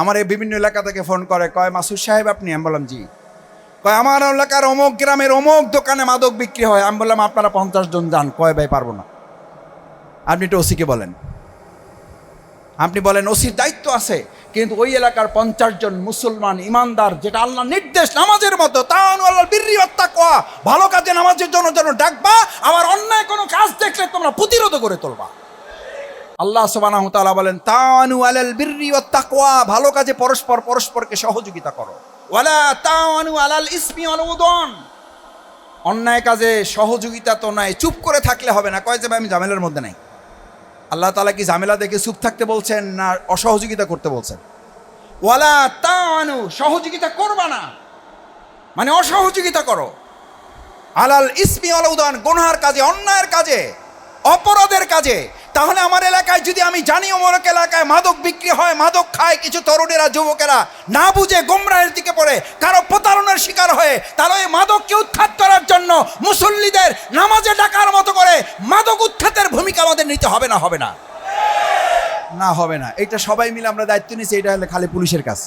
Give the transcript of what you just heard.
আমার এই বিভিন্ন এলাকা থেকে ফোন করে, কয়, মাসুদ সাহেব, আপনি? আমি বললাম, জি। কয়, আমার এলাকার অমুক গ্রামের অমুক দোকানে মাদক বিক্রি হয়। আমি বললাম, আপনারা পঞ্চাশ জন যান। কয়, ভাই, পারব না। আপনি একটু ওসিকে বলেন। আপনি বলেন ওসির দায়িত্ব আছে, কিন্তু ওই এলাকার পঞ্চাশ জন মুসলমান ইমানদার, যেটা আল্লাহ নির্দেশ নামাজের মতো কোয়া ভালো কাজে নামাজের জন্য যেন ডাকবা, আবার অন্যায় কোনো কাজ দেখলে তোমরা প্রতিরোধ করে তুলবা। আল্লাহ সুবহানাহু ওয়া তাআলা বলেন, তানু আলাল বিররি ওয়াত তাকওয়া ভালো কাজে পরস্পর পরস্পরকে সহযোগিতা করো। ওয়ালা তানু আলাল ইসমি উদওয়ান অন্যায় কাজে সহযোগিতা তো নাই, চুপ করে থাকলে হবে না। কয় যে আমি ঝামেলার মধ্যে নাই। আল্লাহ তালা কি ঝামেলা দেখে চুপ থাকতে বলছেন না অসহযোগিতা করতে বলছেন? ওয়ালা তানু সহযোগিতা করবা না। মানে অসহযোগিতা করো। আলাল ইসমি ওয়াল উদওয়ান গুনহার কাজে, অন্যায়ের কাজে, অপরাধের কাজে তাহলে আমার এলাকায় যদি আমি জানি অমরক এলাকায় মাদক বিক্রি হয়, মাদক খায় কিছু তরুণেরা, যুবকেরা, না বুঝে গোমরাহের দিকে পড়ে, কারও প্রতারণার শিকার হয়ে, তাহলে ওই মাদককে উৎখাত করার জন্য মুসল্লিদের নামাজে ডাকার মতো করে মাদক উৎখাতের ভূমিকা আমাদের নিতে হবে না হবে না? না, হবে না। এটা সবাই মিলে আমরা দায়িত্ব নিচ্ছি এটা হলে খালি পুলিশের কাজ।